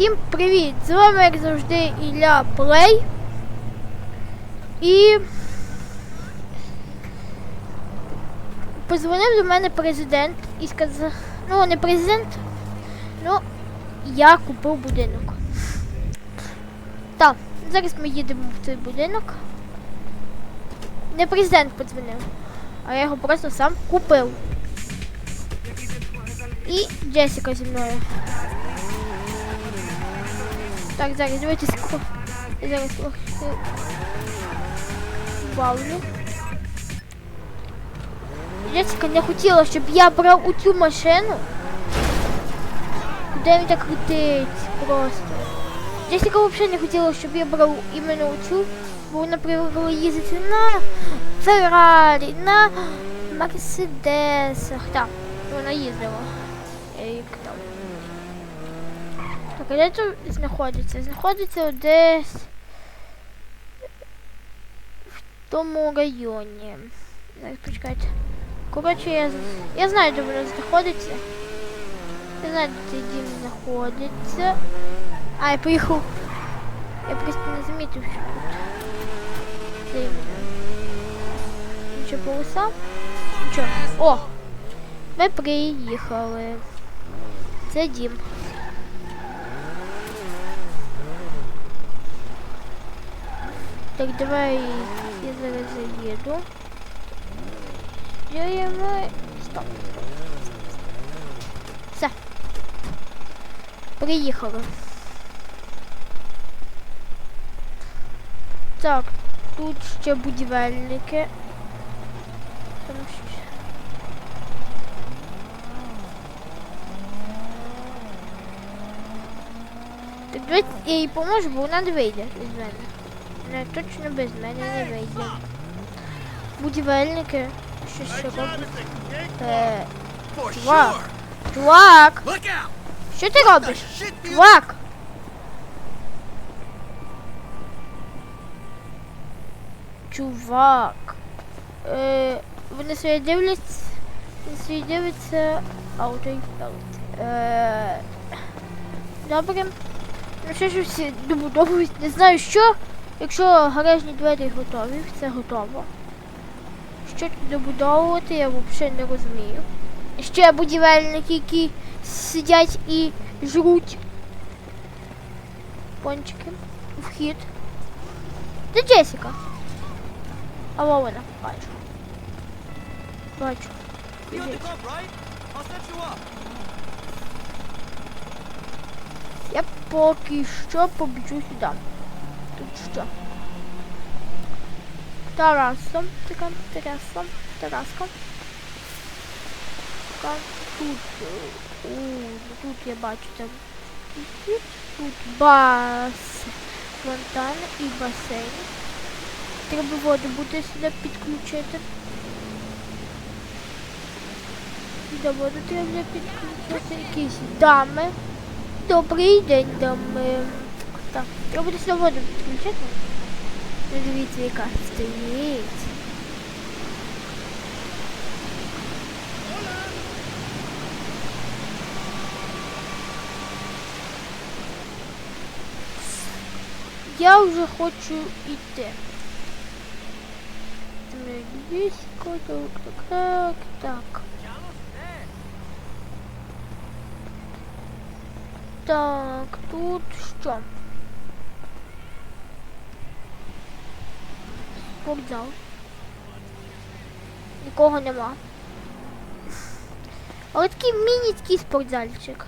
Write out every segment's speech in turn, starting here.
Всім привіт! З вами, як завжди, Ілля Плей. І позвонив до мене президент і сказав, ну не президент, ну я купив будинок. Так, зараз ми їдемо в цей будинок. Не президент подзвонив, а я його просто сам купив. І Джесіка зі мною. Так, зараз ско... Зараз трохи бавлю. Джесіка не хотіла, щоб я брав у цю машину. Куди він так крутить просто. Джесіка взагалі не хотіла, щоб я брав іменно цю, бо вона привикла їздити на Феррарі, на Мерседесах. Так, вона їздила. Я їй казав. Так, а де тут знаходиться? Знаходиться десь в тому районі. Почекайте. Коротше, я, я знаю, де воно знаходиться. Я знаю, де цей дім знаходиться. А, я поїхав. Я просто не замітив, що тут. Це іменно. Нічого полоса? Нічого. О! Ми приїхали. Це дім. Так, давай я зараз заїду. Діємо. Стоп. Все. Приїхали. Так, тут ще будівельники. Так давайте я їй поможу, бо вона не вийде без мене. Не, точно без мене не вийде. Будівельники. Що ще роблять? Е, Чувак. чувак! Що ти робиш? Чувак! Чувак. Е, вони собі дивляться. Вони собі дивляться ауто і. Е, добре. Ну що ж всі добудовують. Не знаю що. Якщо гаражні двері готові, все готово. Що тут добудовувати, я взагалі не розумію. Ще будівельники, які сидять і жруть пончики. Вхід. Де Джесіка? А во вона, бачу. Бачу. Я поки що побіжу сюди. Тут що? Тарасом. Така, Тарасом. Тараска. Така, Тут. У, тут я бачу там. Тут, тут бас. Фонтан і басейн. Треба воду буде сюди підключити. До воду треба підключити. Якісь дами. Добрий день, дами. Буде сюди воду підключити. Ну, Дивіться, яка стоїть. Я вже хочу йти. Військо, так, так, так, так. Так, тут що? Спортзал. Нікого нема. Але такий мініський спортзальчик.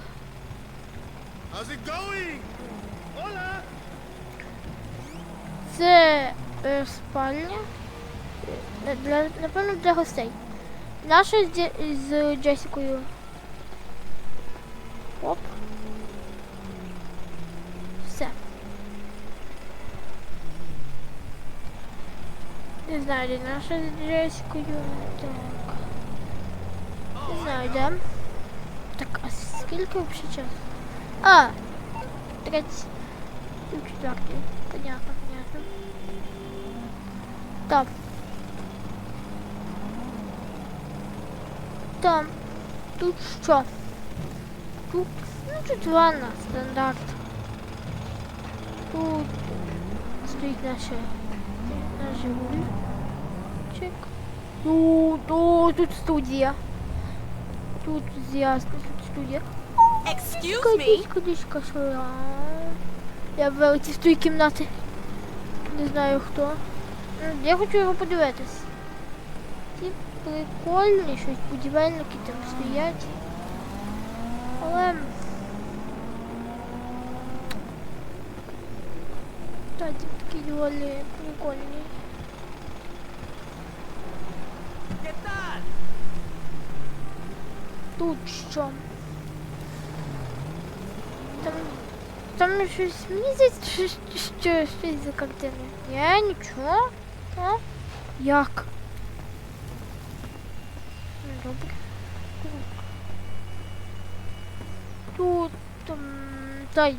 Це е, спальня. Е, Для, напевно, для гостей. Наша з, з Джесікою. Оп. Все. Не знаю, наша з Джесікою. Так. Не знаю, де. Так, а скільки взагалі часу? А! 30. Ну. Понятно, понятно. Так. Там. Тут що? Тут, ну тут ванна, стандарт. Тут стоїть наша наш Жигульчик. Тут, о, тут студія. Тут ясно, тут студія. Excuse me? Я вилетів з тої кімнати. Не знаю хто. Я хочу його подивитись. Ті прикольні, щось будівельники там стоять. Але. Та ті такі доволі прикольні. Тут що? Там, там щось здається, що, що, щось за картини. Я нічого. А? Як? Добре. Тут там, той.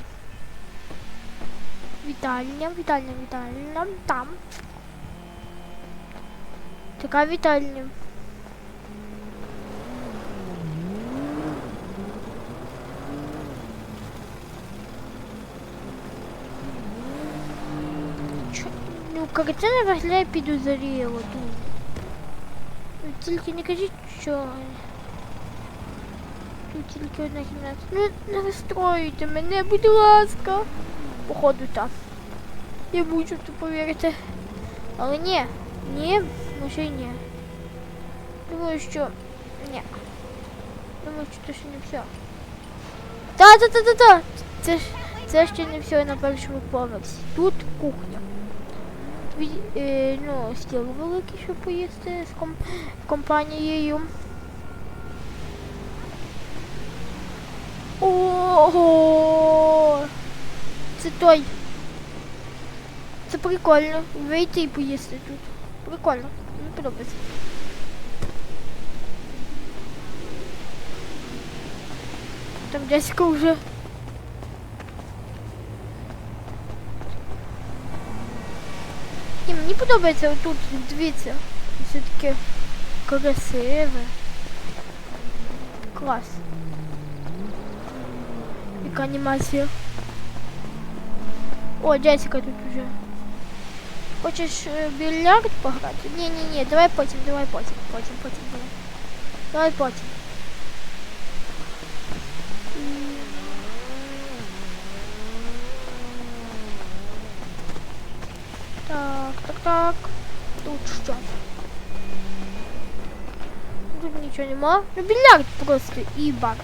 Вітальня, вітальня, вітальня. Там. Така вітальня. Ну, картина виглядає підозріло тут. Ну, Тільки не кажіть, що. Тут тільки одна кімната. Ну, не розстроюйте мене, будь ласка. Походу там. Я в повірити. Але ні. Ні, може й ні. Думаю, що. Ні. Думаю, що це ще не все. Та-та-та-та-та! Це ж це ще не все на першому поверсі. Тут кухня. Дві, е, ну, стіл великий, щоб поїсти з ком- компанією. Ого! Це той. Це прикольно. Вийти і поїсти тут. Прикольно. Мені подобається. Там Джесіка вже. Ні, мені подобається отут, дивіться. Все таке красиве. Клас. Яка анімація. О, Джесіка тут уже. Хочеш е, в більярд пограти? Ні, ні, ні, давай потім, давай потім, потім, потім, давай. Давай потім. М. Так, так, так. Тут що? Тут нічого нема. Ну, більярд просто і бар.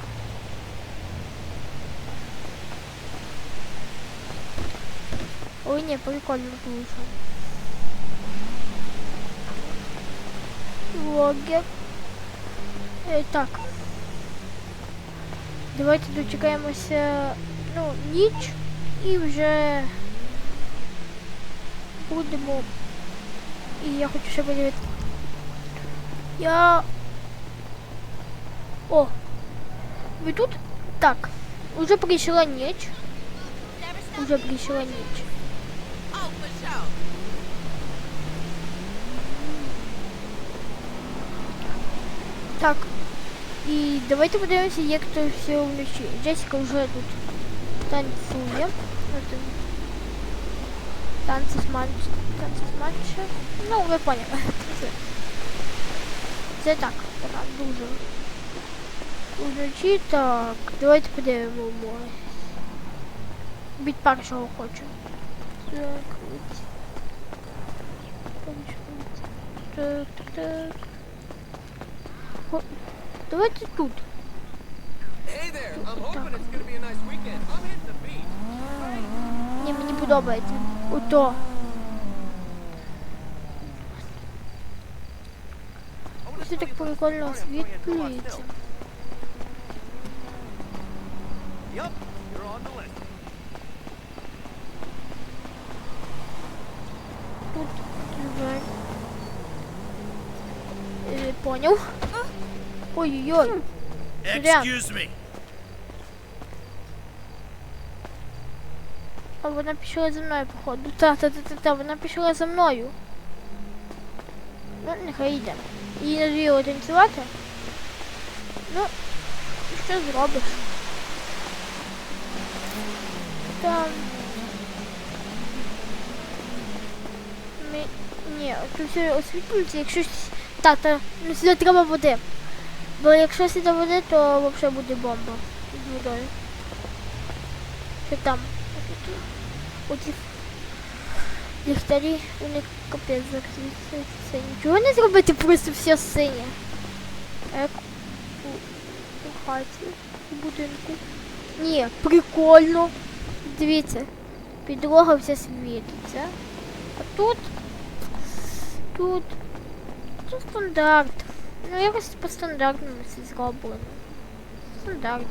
Ой, не, прикольно вийшло. Влогер. Е, так. Давайте дочекаємося, ну, ніч і вже будемо. І я хочу ще подивитися. Я. О! Ви тут? Так. Уже прийшла ніч. Уже прийшла ніч. Так. І давайте подивимося, як це все вночі. Джесіка вже тут танцює. Ну, там Танці з матч. Танці з матча. Ну, ви поняли. Це, це так, така дуже. Вночі так. Давайте подивимося. Від першого хочу. Так, ось. Так, так, так. О, Давайте тут. Hey there. I'm hoping it's gonna be a nice weekend. I'm hitting the beach. Ні, мені подобається. Ото. I wanna Все tell так you about a прикольно story I'm going into освітлюється. still. Yup, you're on the list. Тут живе. Е, поняв. Ой-ой-ой. Excuse me. А вона пішла за мною, походу. Та, та, та, та, та, вона пішла за мною. Ну, нехай йде. Її надоїло танцювати. Ну, що зробиш? Там. Ми... Ні, тут все освітлюється, якщо... Так, та, ну сюди треба води. Бо якщо сюди води, то взагалі буде бомба з водою. Що там? Оці ліхтарі, вони капець закріться. Це нічого не зробити, просто все синє. Як у, у хаті, у будинку. Ні, прикольно. Дивіться, підлога вся світиться. А тут. Тут. Тут стандарт. Ну якось по стандартному все зроблено. Стандарт.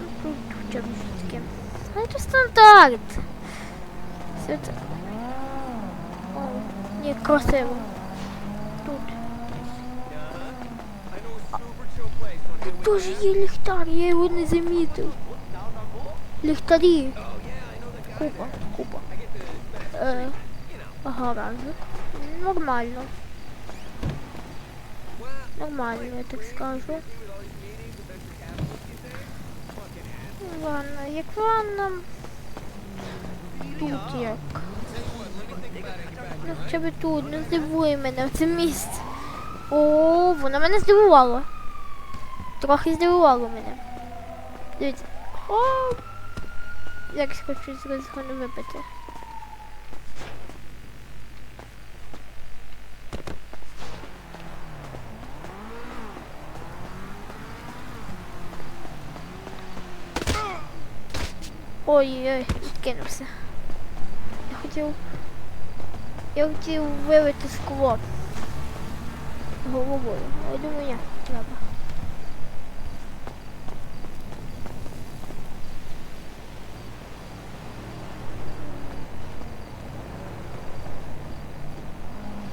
Ну тут хоча б щось таке. Але це стандарт. Все це. О, ні, красиво. Тут. Тут теж є ліхтар, я його не замітив. Ліхтарі. Купа, купа. Е, гаражик. Нормально. Нормально, я так скажу. Ванна, як ванна. Тут як. Ну, хоча б тут, не здивує мене в це місце. О, воно мене здивувало. Трохи здивувало мене. Дивіться. О! Як хочу з випити. Ой-ой-ой, відкинувся. Я хотів. Я хотів вивити скло головою. Я думаю, ні, треба.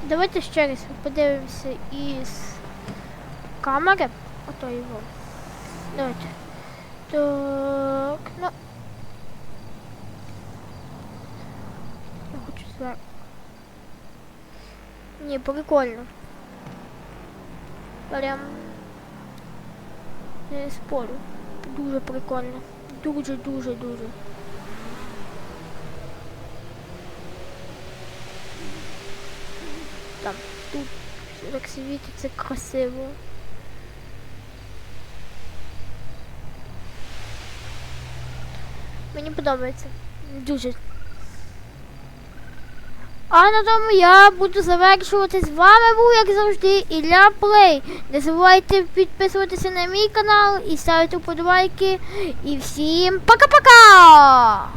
Давайте ще раз подивимося із камери. Ото його. Давайте. Так, Ні, прикольно. Прям не спорю. Дуже прикольно. Дуже, дуже, дуже. Там, тут так світиться красиво. Мені подобається. Дуже. А на тому я буду завершувати. З вами був, як завжди, Ілля Плей. Не забувайте підписуватися на мій канал і ставити вподобайки. І всім пока-пока!